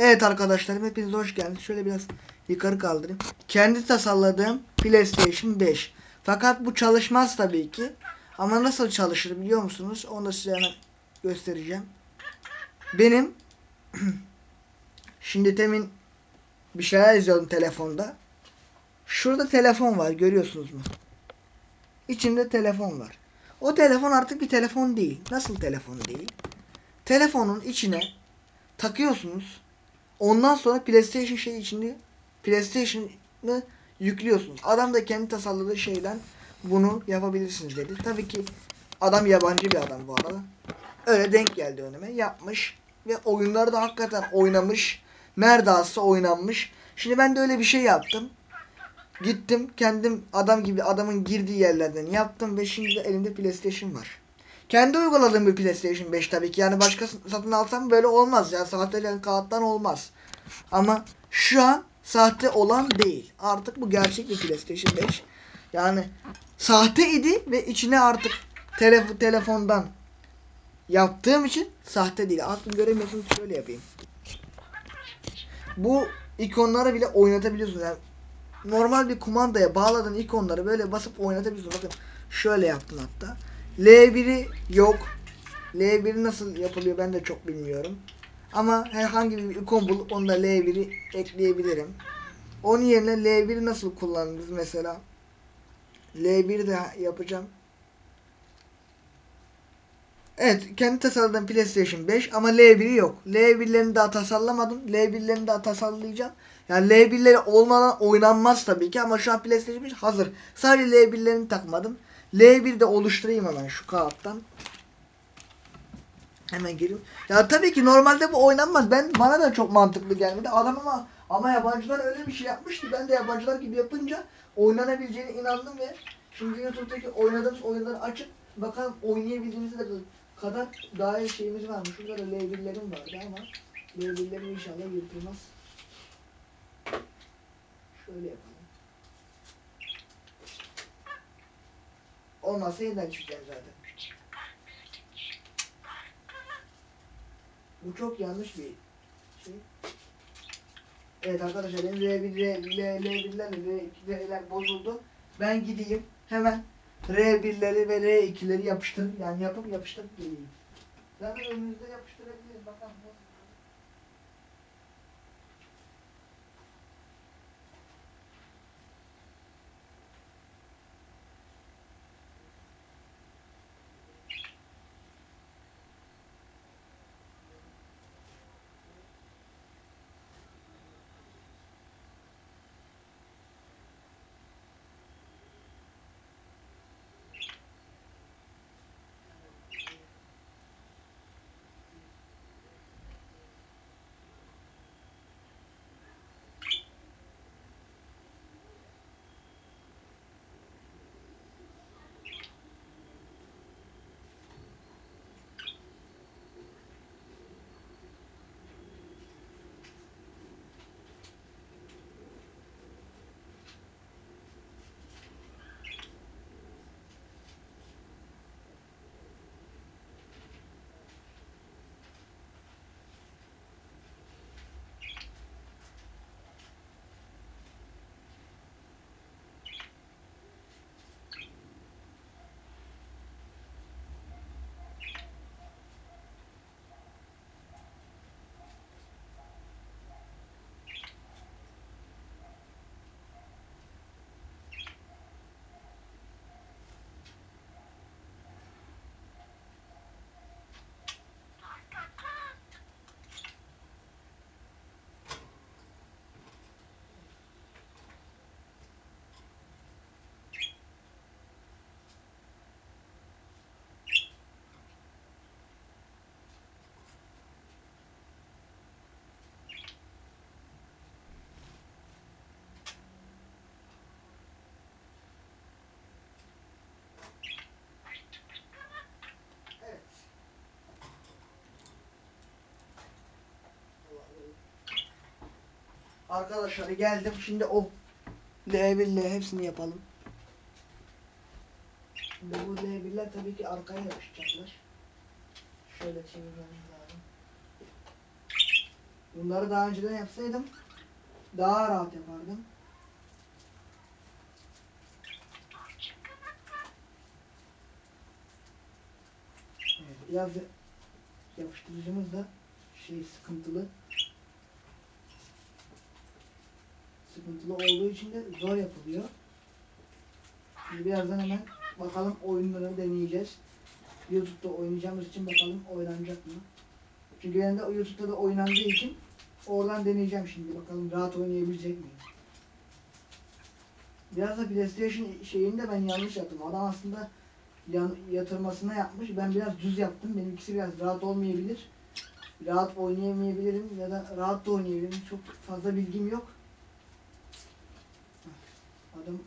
Evet arkadaşlarım hepiniz hoş geldiniz. Şöyle biraz yukarı kaldırayım. Kendi tasarladığım PlayStation 5. Fakat bu çalışmaz tabii ki. Ama nasıl çalışır biliyor musunuz? Onu da size hemen göstereceğim. Benim şimdi temin bir şeyler izliyordum telefonda. Şurada telefon var görüyorsunuz mu? İçinde telefon var. O telefon artık bir telefon değil. Nasıl telefon değil? Telefonun içine takıyorsunuz. Ondan sonra PlayStation şey içinde PlayStation'ı yüklüyorsunuz. Adam da kendi tasarladığı şeyden bunu yapabilirsiniz dedi. Tabii ki adam yabancı bir adam bu arada. Öyle denk geldi önüme. Yapmış ve oyunları da hakikaten oynamış. Neredeyse oynanmış. Şimdi ben de öyle bir şey yaptım. Gittim kendim adam gibi adamın girdiği yerlerden yaptım ve şimdi de elimde PlayStation var. Kendi uyguladığım bir PlayStation 5 tabii ki. Yani başka satın alsam böyle olmaz ya. Sahte kağıttan olmaz. Ama şu an sahte olan değil. Artık bu gerçek bir PlayStation 5. Yani sahte idi ve içine artık telef telefondan yaptığım için sahte değil. Artık göremiyorsunuz şöyle yapayım. Bu ikonları bile oynatabiliyorsunuz. Yani normal bir kumandaya bağladığın ikonları böyle basıp oynatabiliyorsun. Bakın şöyle yaptım hatta. L1'i yok. L1 nasıl yapılıyor ben de çok bilmiyorum. Ama herhangi bir ikon bulup onda L1'i ekleyebilirim. Onun yerine L1'i nasıl kullanırız mesela? L1'i de yapacağım. Evet kendi tasarladığım PlayStation 5 ama L1'i yok. L1'lerini daha tasarlamadım. L1'lerini daha tasarlayacağım. Yani L1'leri olmadan oynanmaz tabii ki ama şu an PlayStation 5 hazır. Sadece L1'lerini takmadım. L1 de oluşturayım hemen şu kağıttan. Hemen gireyim. Ya tabii ki normalde bu oynanmaz. Ben bana da çok mantıklı gelmedi. Adam ama ama yabancılar öyle bir şey yapmış ki ben de yabancılar gibi yapınca oynanabileceğine inandım ve şimdi YouTube'daki oynadığımız oyunları açıp bakalım oynayabildiğimiz kadar daha iyi şeyimiz var mı? Şurada da L1'lerim vardı ama L1'lerim inşallah yırtılmaz. Şöyle yapalım. Olmazsa yeniden çıkacağım zaten. Bu çok yanlış bir şey. Evet arkadaşlar benim R1, R, L, L1'lerle R2'ler bozuldu. Ben gideyim hemen R1'leri ve R2'leri yapıştırıp yani yapıp yapıştırıp geleyim. Zaten önünüzde yapıştırabiliriz bakalım. Arkadaşlar geldim. Şimdi o L1'le hepsini yapalım. Bu L1'ler tabii ki arkaya yapışacaklar. Şöyle çevirmemiz lazım. Bunları daha önceden yapsaydım daha rahat yapardım. Evet, biraz yapıştırıcımız da şey sıkıntılı. Sıkıntılı olduğu için de zor yapılıyor. Şimdi birazdan hemen bakalım oyunları deneyeceğiz. YouTube'da oynayacağımız için bakalım oynanacak mı? Çünkü ben de YouTube'da da oynandığı için oradan deneyeceğim şimdi. Bakalım rahat oynayabilecek miyim? Biraz da PlayStation şeyini de ben yanlış yaptım. Adam aslında yan, yatırmasına yapmış. Ben biraz düz yaptım. Benimkisi biraz rahat olmayabilir. Rahat oynayamayabilirim ya da rahat da oynayabilirim. Çok fazla bilgim yok. Adam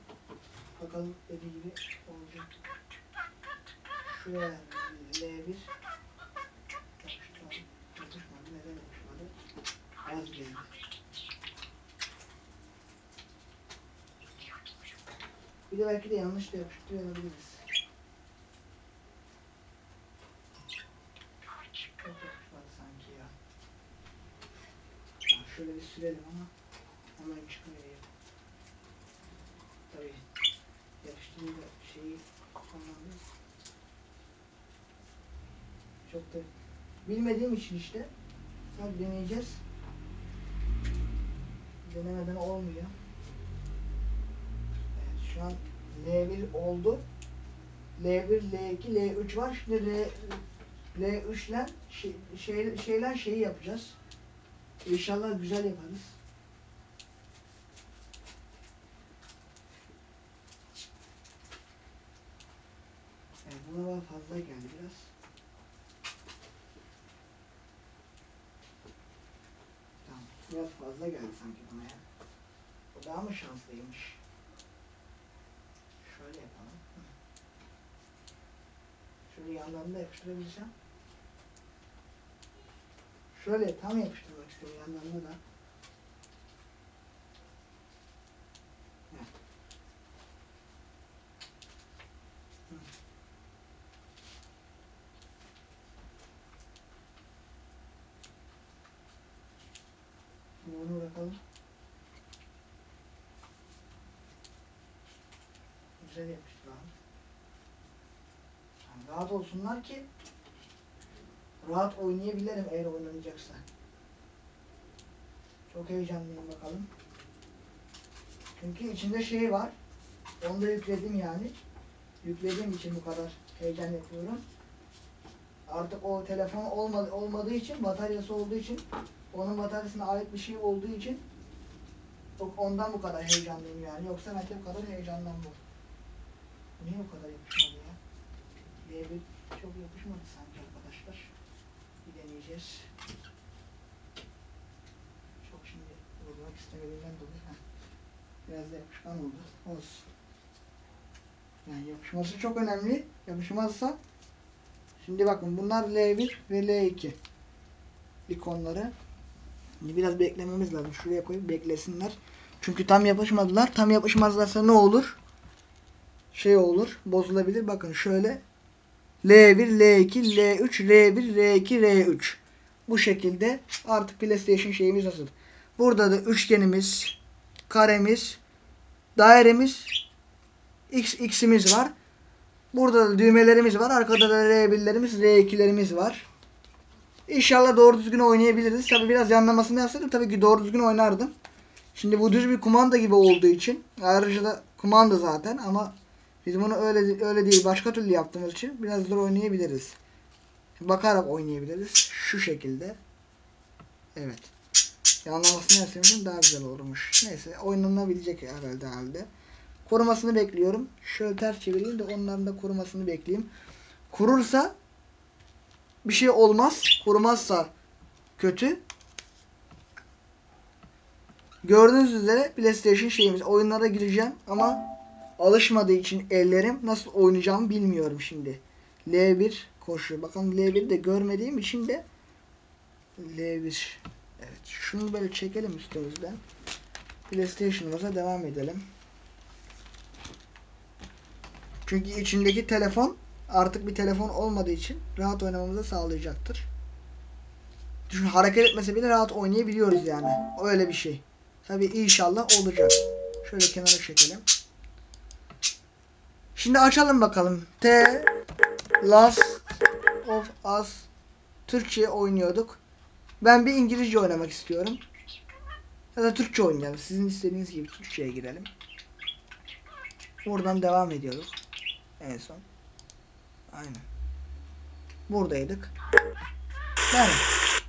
bakalım dediği gibi olacak. Şuraya L1 yapıştıralım. Yapışmadı. Neden yapışmadı? Az geldi. Bir de belki de yanlış da yapıştırıyor olabiliriz. Şöyle bir sürelim ama hemen çıkıyor ya. Tabii yapıştırınca şeyi anlamıyoruz. Çok da bilmediğim için işte sadece deneyeceğiz. Denemeden olmuyor. Evet şu an L1 oldu. L1, L2, L3 var. Şimdi L, L3 ile şey, şey, şeyler şeyi yapacağız. İnşallah güzel yaparız. Buna bana fazla geldi biraz. Tamam, biraz fazla geldi sanki bana ya. O daha mı şanslıymış? Şöyle yapalım. Şöyle yanlarını da yapıştırabilsem. Şöyle tam yapıştırmak istiyorum yanlarına da. Heh. Hı. Şimdi onu bırakalım. Güzel yapıştıralım. Yani rahat olsunlar ki rahat oynayabilirim eğer oynanacaksa. Çok heyecanlıyım bakalım. Çünkü içinde şey var. Onu da yükledim yani. Yüklediğim için bu kadar heyecan yapıyorum. Artık o telefon olmadı, olmadığı için, bataryası olduğu için, onun bataryasına ait bir şey olduğu için ondan bu kadar heyecanlıyım yani. Yoksa ben bu kadar heyecanlanmam. Niye bu kadar yapışmadı ya? L1 çok yapışmadı sanki arkadaşlar. Bir deneyeceğiz. Çok şimdi vurmak istemediğimden dolayı. Heh. Biraz da yapışkan oldu. Olsun. Yani yapışması çok önemli. Yapışmazsa şimdi bakın bunlar L1 ve L2 ikonları. Şimdi biraz beklememiz lazım. Şuraya koyup beklesinler. Çünkü tam yapışmadılar. Tam yapışmazlarsa ne olur? Şey olur. Bozulabilir. Bakın şöyle L1, L2, L3, R1, R2, R3. Bu şekilde artık PlayStation şeyimiz hazır. Burada da üçgenimiz, karemiz, dairemiz, x, x'imiz var. Burada da düğmelerimiz var. Arkada da R1'lerimiz, R2'lerimiz var. İnşallah doğru düzgün oynayabiliriz. Tabi biraz yanlamasını yapsaydım tabii ki doğru düzgün oynardım. Şimdi bu düz bir kumanda gibi olduğu için ayrıca da kumanda zaten ama biz bunu öyle öyle değil başka türlü yaptığımız için biraz zor oynayabiliriz. Bakarak oynayabiliriz. Şu şekilde. Evet. Yanlamasını yapsaydım daha güzel olurmuş. Neyse oynanabilecek herhalde halde. Kurumasını bekliyorum. Şöyle ters çevireyim de onların da kurumasını bekleyeyim. Kurursa bir şey olmaz. Kurumazsa kötü. Gördüğünüz üzere PlayStation şeyimiz oyunlara gireceğim ama alışmadığı için ellerim nasıl oynayacağımı bilmiyorum şimdi. L1 koşuyor. Bakalım L1'i de görmediğim için de L1 Evet. Şunu böyle çekelim üstümüzden. PlayStation'ımıza devam edelim. Çünkü içindeki telefon artık bir telefon olmadığı için rahat oynamamızı sağlayacaktır. Düşün hareket etmese bile rahat oynayabiliyoruz yani. Öyle bir şey. Tabi inşallah olacak. Şöyle kenara çekelim. Şimdi açalım bakalım. T Last of Us Türkçe oynuyorduk. Ben bir İngilizce oynamak istiyorum. Ya da Türkçe oynayalım. Sizin istediğiniz gibi Türkçe'ye girelim. Buradan devam ediyorduk. En son. Aynen. Buradaydık. Yani.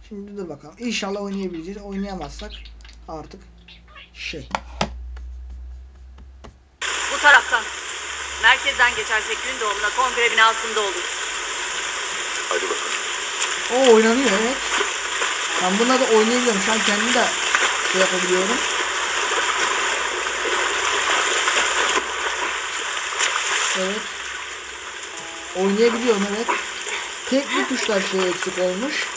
Şimdi dur bakalım. İnşallah oynayabileceğiz. Oynayamazsak artık şey. Bu taraftan. Merkezden geçersek gün doğumuna kongre binasında olur. Hadi bakalım. O oynanıyor evet. Ben bununla da oynayabiliyorum. Şu an kendim de şey yapabiliyorum. Evet. Oynayabiliyorum evet. Tek bir tuşlar şey eksik olmuş.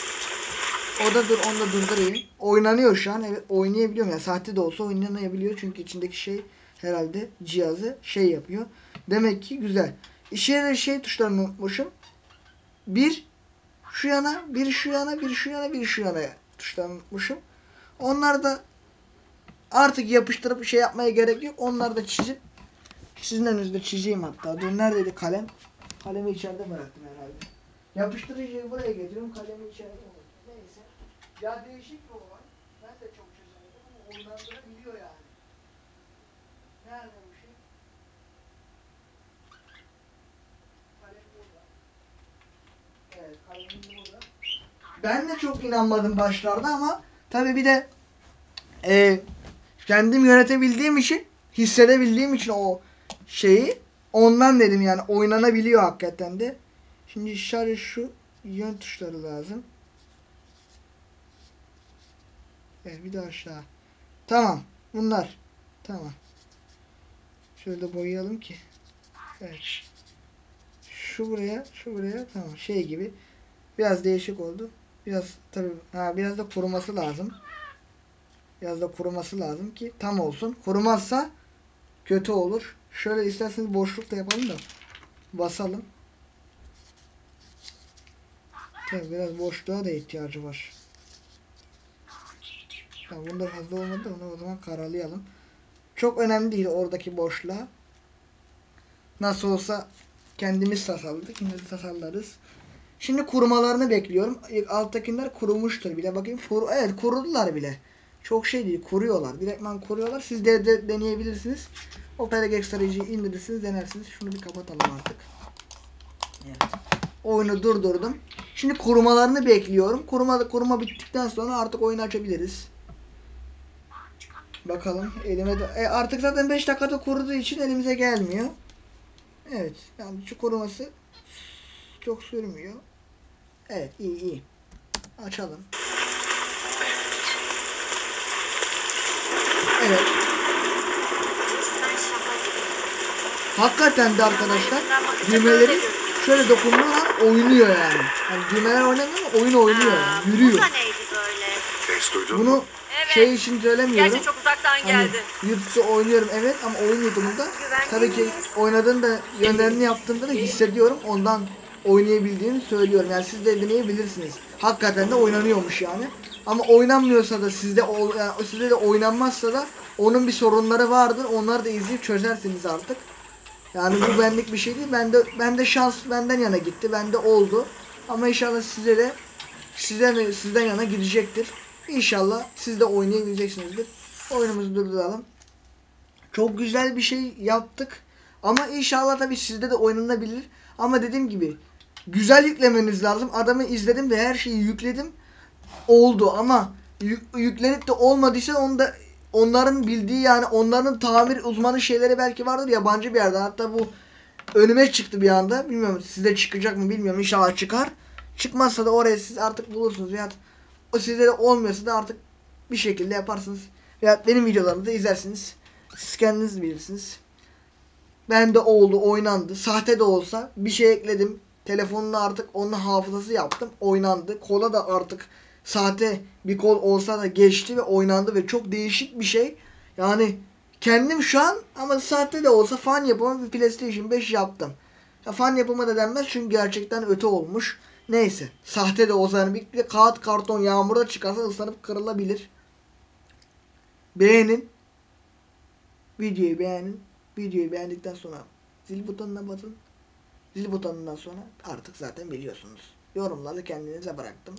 O da dur onu da durdurayım. Oynanıyor şu an. Evet oynayabiliyorum. Yani sahte de olsa oynanabiliyor. Çünkü içindeki şey herhalde cihazı şey yapıyor. Demek ki güzel. İşe şey tuşlarını unutmuşum. Bir şu yana, bir şu yana, bir şu yana, bir şu yana tuşlarını unutmuşum. Onlar da artık yapıştırıp şey yapmaya gerek yok. Onları da çizip sizin önünüzde çizeyim hatta. Dur neredeydi kalem? Kalemi içeride bıraktım herhalde. Yapıştırıcıyı buraya getiriyorum. Kalemi içeride. Neyse. Ya değişik bir olay. Ben de çok çözemedim ama onlandırabiliyor yani. Nerede şey? Kalem burada. Evet kalemim burada. Ben de çok inanmadım başlarda ama tabi bir de e, kendim yönetebildiğim için hissedebildiğim için o şeyi ondan dedim yani oynanabiliyor hakikaten de. Şimdi şarj şu yön tuşları lazım. Evet bir de aşağı. Tamam. Bunlar. Tamam. Şöyle boyayalım ki. Evet. Şu buraya, şu buraya tamam şey gibi. Biraz değişik oldu. Biraz tabi ha biraz da kuruması lazım. Biraz da kuruması lazım ki tam olsun. Kurumazsa kötü olur. Şöyle isterseniz boşlukta yapalım da basalım. Tabii biraz boşluğa da ihtiyacı var. Tamam bunda fazla olmadı onu o zaman karalayalım. Çok önemli değil oradaki boşluğa. Nasıl olsa kendimiz tasarladık. De tasarlarız. Şimdi kurumalarını bekliyorum. Alttakiler kurumuştur bile. Bakayım. Kur evet kurudular bile. Çok şey değil. Kuruyorlar. Direktman kuruyorlar. Siz de, de deneyebilirsiniz. Opera Extra'yı indirirsiniz. Denersiniz. Şunu bir kapatalım artık. Evet. Oyunu durdurdum. Şimdi kurumalarını bekliyorum. Kuruma, kuruma bittikten sonra artık oyunu açabiliriz. Bakalım. Elime de, e, artık zaten 5 dakikada kuruduğu için elimize gelmiyor. Evet. Yani şu kuruması çok sürmüyor. Evet iyi iyi. Açalım. Evet. Hakikaten de arkadaşlar düğmeleri şöyle dokunduğu an oynuyor yani. Yani düğmeler oynamıyor ama oyun oynuyor yani. Yürüyor. Bu da neydi böyle? Ses duydun mu? Bunu Evet. şey için söylemiyorum. Gerçi çok uzaktan Hani geldi. Oynuyorum evet ama oyun YouTube'unda tabii ki oynadığında yönlerini yaptığımda da hissediyorum. Ondan oynayabildiğini söylüyorum. Yani siz de deneyebilirsiniz. Hakikaten de oynanıyormuş yani. Ama oynanmıyorsa da sizde yani sizde de oynanmazsa da onun bir sorunları vardır. Onları da izleyip çözersiniz artık. Yani bu benlik bir şey değil. Ben de ben de şans benden yana gitti. Bende oldu. Ama inşallah size de sizden sizden yana gidecektir. İnşallah siz de oynayabileceksinizdir. Oyunumuzu durduralım. Çok güzel bir şey yaptık. Ama inşallah tabii sizde de oynanabilir. Ama dediğim gibi güzel yüklemeniz lazım. Adamı izledim ve her şeyi yükledim. Oldu ama yük- yüklenip de olmadıysa onu da onların bildiği yani onların tamir uzmanı şeyleri belki vardır yabancı bir yerde. Hatta bu önüme çıktı bir anda. Bilmiyorum sizde çıkacak mı bilmiyorum. İnşallah çıkar. Çıkmazsa da oraya siz artık bulursunuz. Veya o sizde de olmuyorsa da artık bir şekilde yaparsınız. Veya benim videolarımı da izlersiniz. Siz kendiniz bilirsiniz. Ben de oldu, oynandı. Sahte de olsa bir şey ekledim. Telefonuna artık onun hafızası yaptım. Oynandı. Kola da artık sahte bir kol olsa da geçti ve oynandı ve çok değişik bir şey. Yani kendim şu an ama sahte de olsa fan yapımı bir PlayStation 5 yaptım. Ya fan yapımı da denmez çünkü gerçekten öte olmuş. Neyse. Sahte de olsa bir bir de kağıt karton yağmurda çıkarsa ıslanıp kırılabilir. Beğenin. Videoyu beğenin. Videoyu beğendikten sonra zil butonuna basın. Zil butonundan sonra artık zaten biliyorsunuz. Yorumları kendinize bıraktım.